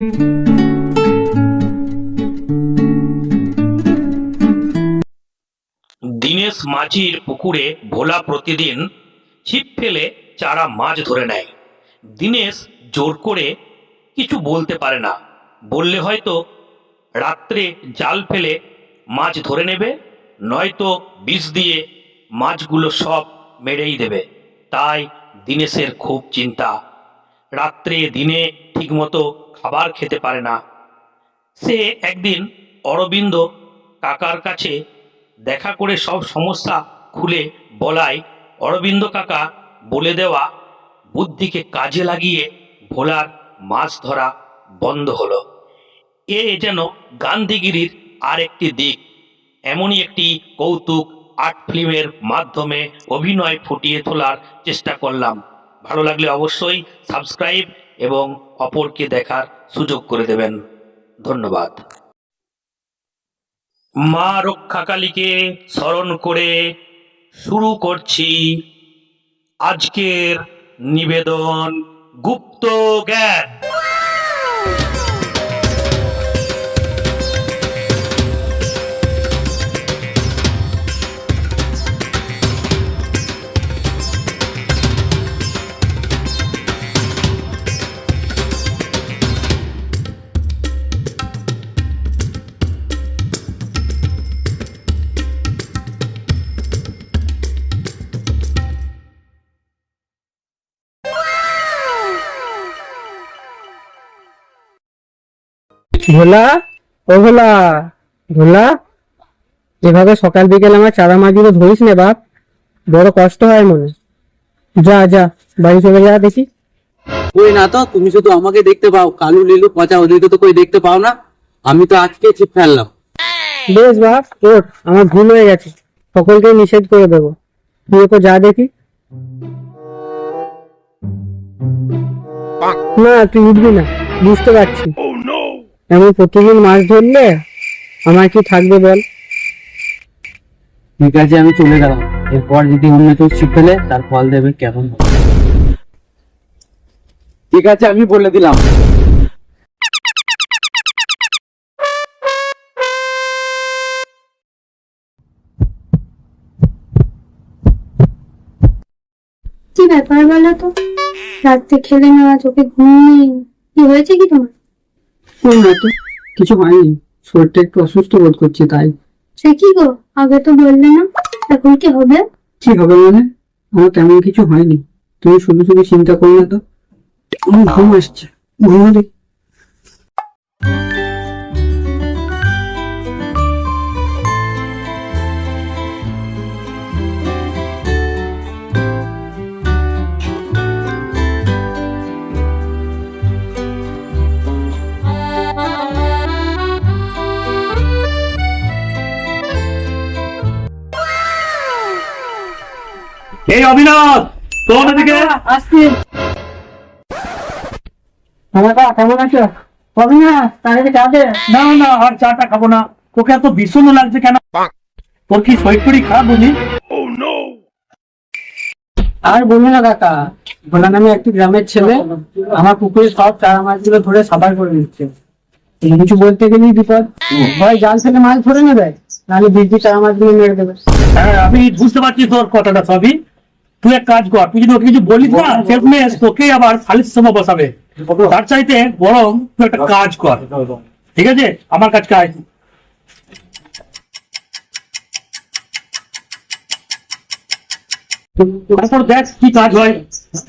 দীনেশ মাঝির পুকুরে ভোলা প্রতিদিন ছিপ ফেলে চারা মাছ ধরে নেয়। দীনেশ জোর করে কিছু বলতে পারে না। বললে হয়তো রাত্রে জাল ফেলে মাছ ধরে নেবে, নয়তো বিষ দিয়ে মাছগুলো সব মেরেই দেবে। তাই দীনেশের খুব চিন্তা। রাত্রে দিনে ঠিকমতো খাবার খেতে পারে না। সে একদিন অরবিন্দ কাকার কাছে দেখা করে সব সমস্যা খুলে বলায়, অরবিন্দ কাকা, বলে দেওয়া বুদ্ধিকে কাজে লাগিয়ে ভোলার মাছ ধরা বন্ধ হলো। এ যেন গান্ধীগিরির আরেকটি দিক। এমনই একটি কৌতুক আর্ট ফিল্মের মাধ্যমে অভিনয় ফুটিয়ে তোলার চেষ্টা করলাম। ভালো লাগলে অবশ্যই সাবস্ক্রাইব এবং অপরকে দেখার সুযোগ করে দেবেন। ধন্যবাদ। মা রক্ষাকালীকে স্মরণ করে শুরু করছি আজকের নিবেদন গুপ্ত জ্ঞান। ভোলা ও ভোলা ভোলা এভাবে সকাল বিকেল আমার চারা মাছগুলো ধরিস না বাপ। বড় কষ্ট হয় মনে যা যা বাড়ি চলে যা দেখি। কই না তো তুমি শুধু আমাকে দেখতে পাও কালু লিলু পচা ওদেরকে তো কই দেখতে পাও না। আমি তো আজকে ছিপ ফেললাম। বেশ বাপ ওঠ আমার ভুল হয়ে গেছে। সকলকে নিষেধ করে দেবো। তুই তো যা দেখি। না তুই উঠবি না। বুঝতে পারছি। এমন প্রতিদিন মাছ ধরলে আমার কি থাকবে বল? ঠিক আছে আমি চলে গেলাম। এরপর যদি অন্য কেউ ছিপ ফেলে তার ফল দেবে কেমন ঠিক আছে আমি বলে দিলাম। কি ব্যাপার বলো তো? রাত্রে খেলে না চোখে ঘুম নেই। কি হয়েছে কি তোমার? না তো কিছু হয়নি। শরীরটা একটু অসুস্থ বোধ করছে তাই। সে কি গো? আগে তো বললে না এখন কি হবে? কি হবে মানে? আমার তেমন কিছু হয়নি। তুমি শুধু শুধু চিন্তা করো না তো। আমার ঘুম আসছে। ঘুমো দেখি এই অবিনাশ দিকে? আসছি। আমার বা কেমন আছো? হবে তাহলে যাবে না না আর চাটা খাব না। তোকে এত ভীষণ লাগছে কেন? তোর কি শরীর টরি খারাপ বুঝি আর বলব না কাকা নামে একটি গ্রামের ছেলে। আমার পুকুরে সব চারা মাছগুলো ধরে সাবার করে দিচ্ছে কিছু বলতে গেলেই বিপদ। হয় জাল ফেলে মাছ ধরে নেবে নাহলে বীজ চারা মাছগুলো মেরে দেবে। হ্যাঁ আমি বুঝতে পারছি তোর কথাটা সবই তুই এক কাজ কর তুই যদি ওকে কিছু বলিস না শেষমেশ তোকে আবার সালিস সময় বসাবে। তার চাইতে বরং তুই একটা কাজ কর। ঠিক আছে? আমার কাজ কাজ। তারপর দেখ কি কাজ হয়।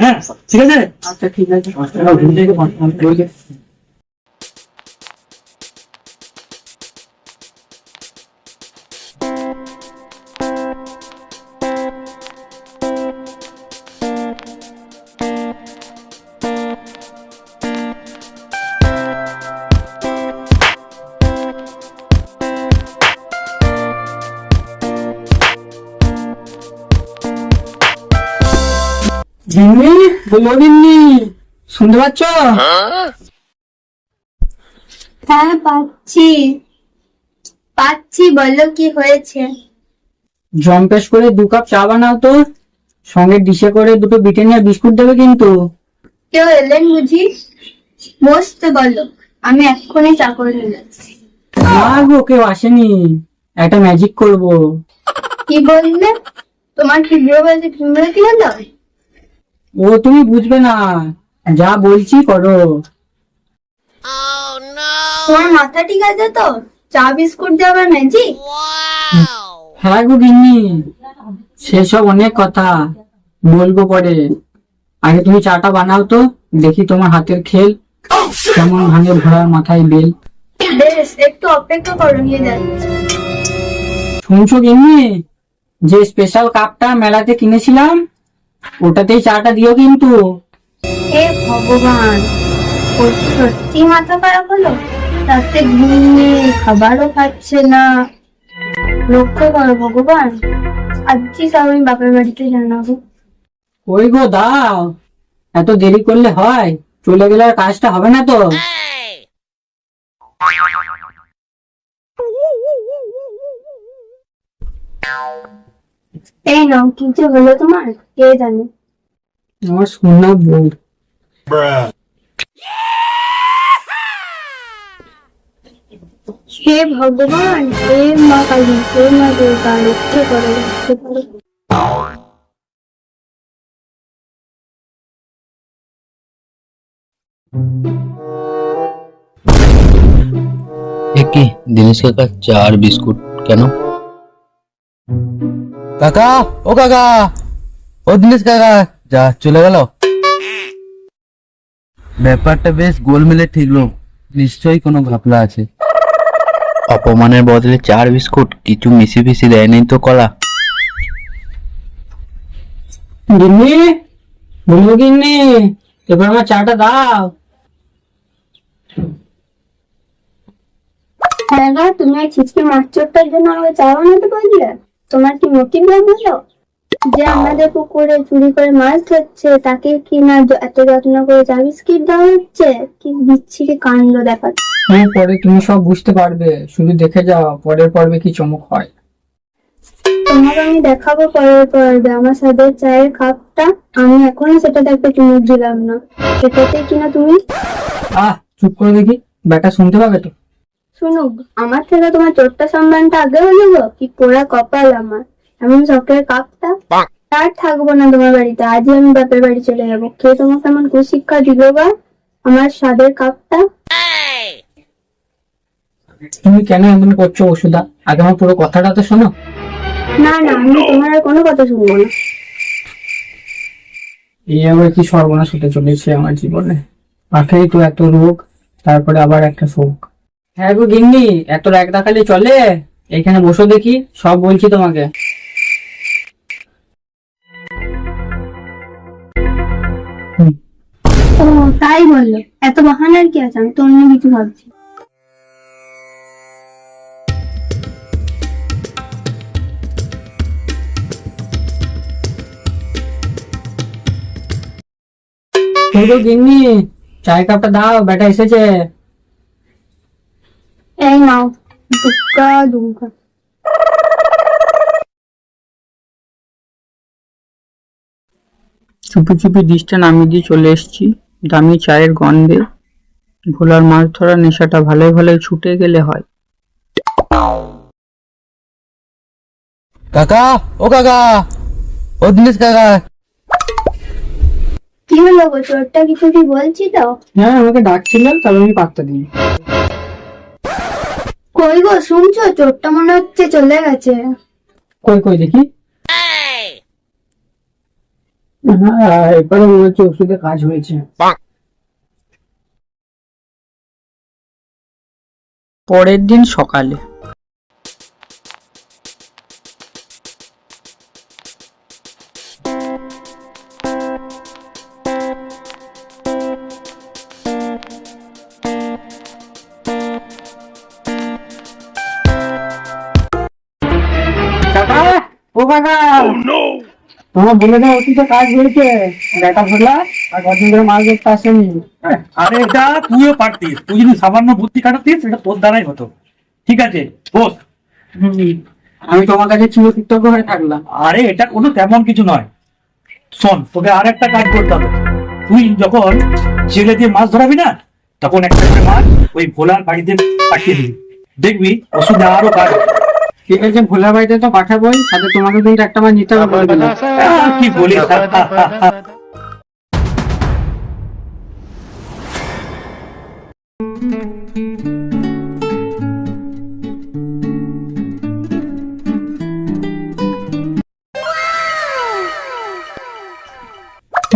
হ্যাঁ ঠিক আছে? আচ্ছা ঠিক আছে। জিন্নি শুনতে পাচ্ছ? হ্যাঁ পাচ্ছি। পাচ্ছি বলো কি হয়েছে? জম্পেশ করে দু কাপ চা বানাও তো। সঙ্গে ডিশে করে দুটো ব্রিটানিয়া বিস্কুট দেবে কিন্তু। কেউ এলেন বুঝি? বসতে বলো। আমি এক্ষুনি চা করে যাচ্ছি। না গো কেউ আসেনি। একটা ম্যাজিক করব। কি বললে? তোমার তীব্র বলছে ভিমড়ে কিনে দাও ও তুমি বুঝবে না। যা বলছি করো। তোমার মাথা ঠিক আছে তো? চা বিস্কুট দেওয়ার ম্যাজিক হ্যাঁ গো গিন্নি সেসব অনেক কথা। বলব পরে। আগে তুমি চাটা বানাও তো দেখি তোমার হাতের খেল কেমন ভাঙে ঘোড়ার মাথায় বেল। বেশ একটু অপেক্ষা করো নিয়ে যাচ্ছি। শুনছো গিন্নি যে স্পেশাল কাপটা মেলাতে কিনেছিলাম ওটাতেই চাটা দিও কিন্তু। হে ভগবান ওর সত্যি মাথা খারাপ হলো? রাতে ঘুম নেই খাবারও খাচ্ছে না। লক্ষ্য করো ভগবান আজকে সব আমি বাপের বাড়িতে জানাব ওই গো দাও এত দেরি করলে হয় চলে গেলে আর কাজটা হবে না তো। এই নাও কি যে হলো তোমার কে জানে আমার সোনা বউ হে ভগবান হে মা কালী হে মা দুর্গা রক্ষে করো রক্ষে করো কি দিনেশ কাকা চা আর বিস্কুট কেন কাকা ও কাকা। ও দিনেশ কাকা যা চলে গেল। ব্যাপারটা বেশ গোলমেলে ঠিকলো। নিশ্চয়ই কোনো ঘাপলা আছে। অপমানের বদলে চার বিস্কুট কিছু মিশি ফিসি দেয়নি তো কলা। গিন্নি বলব গিন্নি এবার আমার চাটা দাও। হ্যাঁ তুমি ছিচকে মাছ চোরটার জন্য আমাকে চা বানাতে বললে তোমার কি মোটিভ হলো যে আমাদের পুকুরে চুরি করে মাছ ধরছে তাকে কি না এত যত্ন করে চা বিস্কিট দেওয়া হচ্ছে? কি বিচ্ছিরি কাণ্ড দেখাচ্ছে হ্যাঁ পরে তুমি সব বুঝতে পারবে। শুধু দেখে যাও পরের পর্বে কি চমক হয়। তোমাকে আমি দেখাবো পরের পর্বে। আমার সাথে চায়ের কাপটা। আমি এখনও সেটা দেখতে চুমুক দিলাম না। সেটাতে কিনা তুমি? আহ চুপ করে দেখি। ব্যাটা শুনতে পাবে তো? শুনুক আমার থেকে তোমার চোরটা সম্মানটা আগে হয়ে যাব? কি পোড়া কপাল আমার। এমন শখের কাপটা আর থাকব না তোমার বাড়িতে। আজই আমি বাপের বাড়ি চলে যাব। কে তোমাকে এমন কুশিক্ষা দিল বা? আমার স্বাদের কাপটা? তুমি কেন এমন করছ ওষুধা আগে আমার পুরো কথাটা তো শোনো। না না আমি তোমার আর কোনো কথা শুনব না। এই আবার কি সর্বনাশ হতে চলেছে আমার জীবনে। আখেই তো এত রোগ তারপরে আবার একটা শোক। হ্যাঁ গো গিন্নি এত রাগ দেখালে চলে? এখানে বসো দেখি সব বলছি তোমাকে। ও তাই বলল। এত বাহানার কি আছে? আমি তো অন্য কিছু ভাবছি। এই গিন্নি চায়ের কাপটা দাও বেটা এসেছে। এই নাও দুগ্গা দুগ্গা চুপি চুপি ডিশটা নামিয়ে দিয়ে চলে এসেছি দামি চায়ের গন্ধে ভোলার মাছ ধরার নেশাটা ভালোই ভালোই ছুটে গেলে হয়। কাকা ও কাকা ও দিনেশ কাকা। কি হলো গো? চোরটা কিছু কি বলছি তো? হ্যাঁ আমাকে ডাকছিল তবে আমি পাত্তা দিই। কই গো শুনছো? চোরটা মনে হচ্ছে চলে গেছে। কই কই দেখি। হ্যাঁ এবারে মনে হচ্ছে ওষুধে কাজ হয়েছে। পরের দিন সকালে। তোমার বলে দাও ওষুধে কাজ হয়েছে। ভোলা আর কদিন ধরে মাছ ধরতে আসেনি। আরে এটা তুইও পারতিস। তুই যদি সামান্য বুদ্ধি কাটাতিস এটা তোর দ্বারাই হতো। ঠিক আছে বস। আমি তোমার কাছে চির কৃতজ্ঞ হয়ে থাকলাম। আরে এটা কোনো তেমন কিছু নয়। শোন তোকে আর একটা কাজ করতে হবে। তুই যখন ছেলে দিয়ে মাছ ধরাবি না তখন একটা মাছ ওই ভোলার বাড়িতে পাঠিয়ে দিবি। দেখবি ওষুধে আরও কাজ। ঠিক আছে ভোলার বাড়িতে তো পাঠাবোই সাথে তোমাকে কিন্তু একটা মাছ নিতে হবে বলে কি বলিস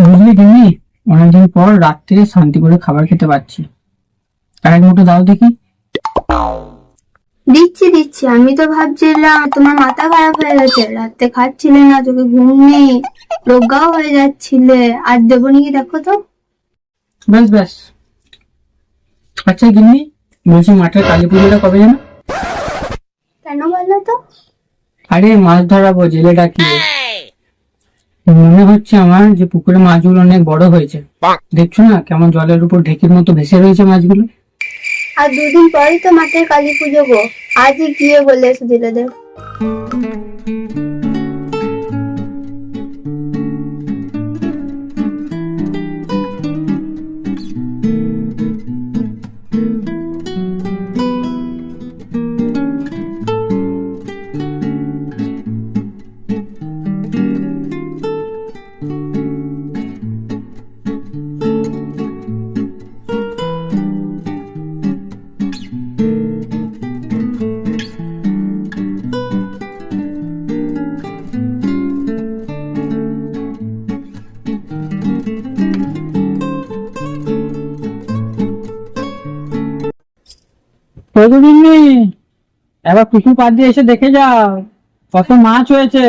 বুঝলি তুমি অনেকদিন পর রাত্রে শান্তি করে খাবার খেতে পাচ্ছি আর এক মুঠো দাও দেখি। দিচ্ছি দিচ্ছি। আমি তো ভাবছিলাম তোমার মাথা খারাপ হয়ে গেছে। রাতে খাচ্ছিলে না চোখে ঘুম নেই। রোগাও হয়ে যাচ্ছিলে। আর দেবো নাকি দেখো তো? ব্যাস ব্যাস। আচ্ছা গিন্নি বলছি মাঠের কালী পুজোটা কবে যেন? কেন বলো তো? আরে মাছ ধরাবো জেলে ডাকিয়ে মনে হচ্ছে আমার যে পুকুরে মাছগুলো অনেক বড় হয়েছে। দেখছ না কেমন জলের উপর ঢেকির মতো ভেসে রয়েছে মাছগুলো? আর দুদিন পরেই তো মাঠের কালী পুজো গো। আজই গিয়ে বলে এসে দিলে দেব। এবার দিয়ে এসে দেখে যাও, কত মাছ হয়েছে।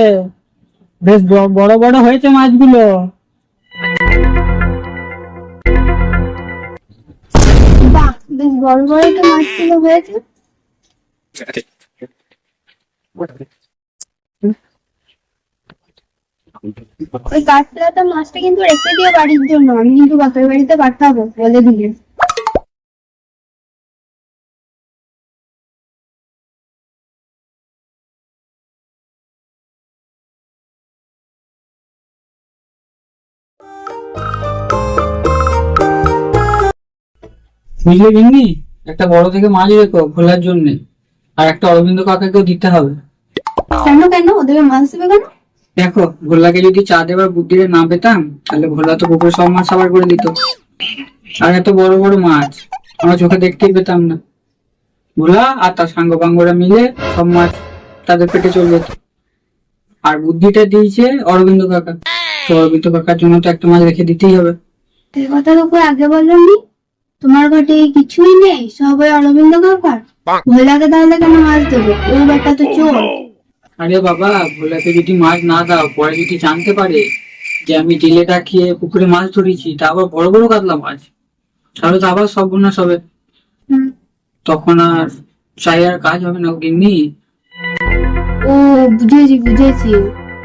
বেশ বড় বড় হয়েছে মাছগুলো। বাহ, বেশ বড় বড় মাছগুলো হয়েছে। ওই মাছটা কিন্তু রেখে দিয়ে বাড়ির জন্য, আমি কিন্তু বাপের বাড়িতে পাঠাবো, বলে দিলে। বুঝলে গিন্নি? একটা বড় থেকে মাছ রেখো খোলার জন্য। আর একটা অরবিন্দ কাকাকেও দিতে হবে। কেন কেন? ওদেরকে মাছ দেবে কেন? দেখো ভোলাকে যদি চা দেবার বুদ্ধিরে না পেতাম তাহলে ভোলা তো পুকুরে সব মাছ সাবার করে দিত। আর এত বড় বড় মাছ আমরা চোখে দেখতেই পেতাম না। ভোলা আর তার সাঙ্গ পাঙ্গরা মিলে সব মাছ তাদের পেটে চলে যেত। আর বুদ্ধিটা দিয়েছে অরবিন্দ কাকা। তো অরবিন্দ কাকার জন্য তো একটা মাছ রেখে দিতেই হবে। কথা তো আগে বলনি তোমার ঘটে কিছুই নেই সব ওই অরবিন্দ কাকার? ভোলাকে তাহলে কেন মাছ দেবে? ওই ব্যাটা তো চোর। আরে বাবা ভোলাকে যদি মাছ না দাও পরে যদি জানতে পারে যে আমি জেলে ডাকিয়ে পুকুরে মাছ ধরেছি তা আবার বড় বড় কাতলা মাছ। তাহলে তো আবার সব গুণা সবে তখন আর চাই আর কাজ হবে না গিন্নি। ও বুঝেছি বুঝেছি।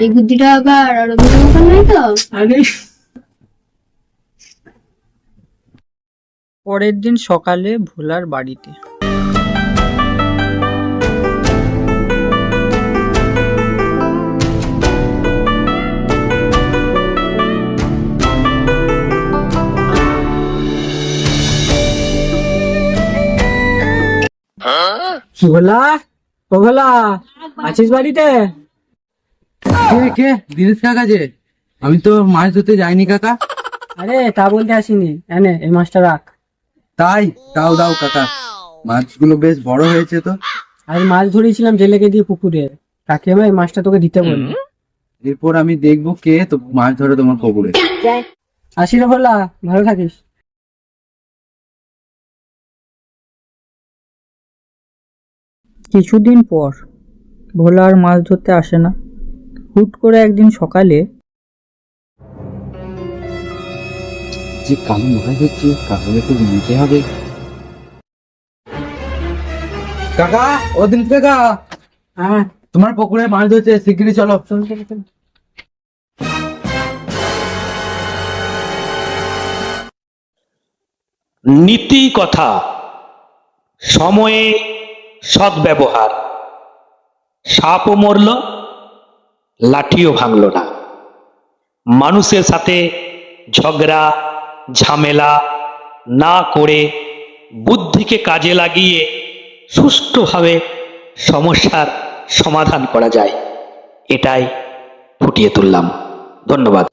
এই বুদ্ধিটা আবার অরবিন্দ কাকার নয় তো? আরে পরের দিন সকালে ভোলার বাড়িতে। ভোলা? ও ভোলা আছিস বাড়িতে? কে কে? দিনেশ কাকা যে? আমি তো মাছ ধরতে যাইনি কাকা। আরে তা বলতে আসিনি। এনে এই মাছটা রাখ। তাই দাও দাও কাকা। মাছগুলো বেশ বড় হয়েছে তো। আমি মাছ ধরেছিলাম জেলেকে দিয়ে পুকুরে। কাকিমা এই মাছটা তোকে দিতে বলল এরপর আমি দেখব কে তো মাছ ধরে তোমার পুকুরে আসি রে ভোলা ভালো থাকিস। কিছুদিন পর ভোলা আর মাছ ধরতে আসে না। হুট করে একদিন সকালে যে কালো মাছ হচ্ছে কাকাকে তো নিতে হবে। কাকা ও দিন কাকা। হ্যাঁ। তোমার পুকুরে মাছ ধরছে শিগগিরই চল। চল নীতি কথা সময়ে সদ্ব্যবহার সাপও মরল লাঠিও ভাঙল না। মানুষের সাথে ঝগড়া ঝামেলা না করে বুদ্ধিকে কাজে লাগিয়ে সুষ্ঠুভাবে সমস্যার সমাধান করা যায়। এটাই ফুটিয়ে তুললাম। ধন্যবাদ।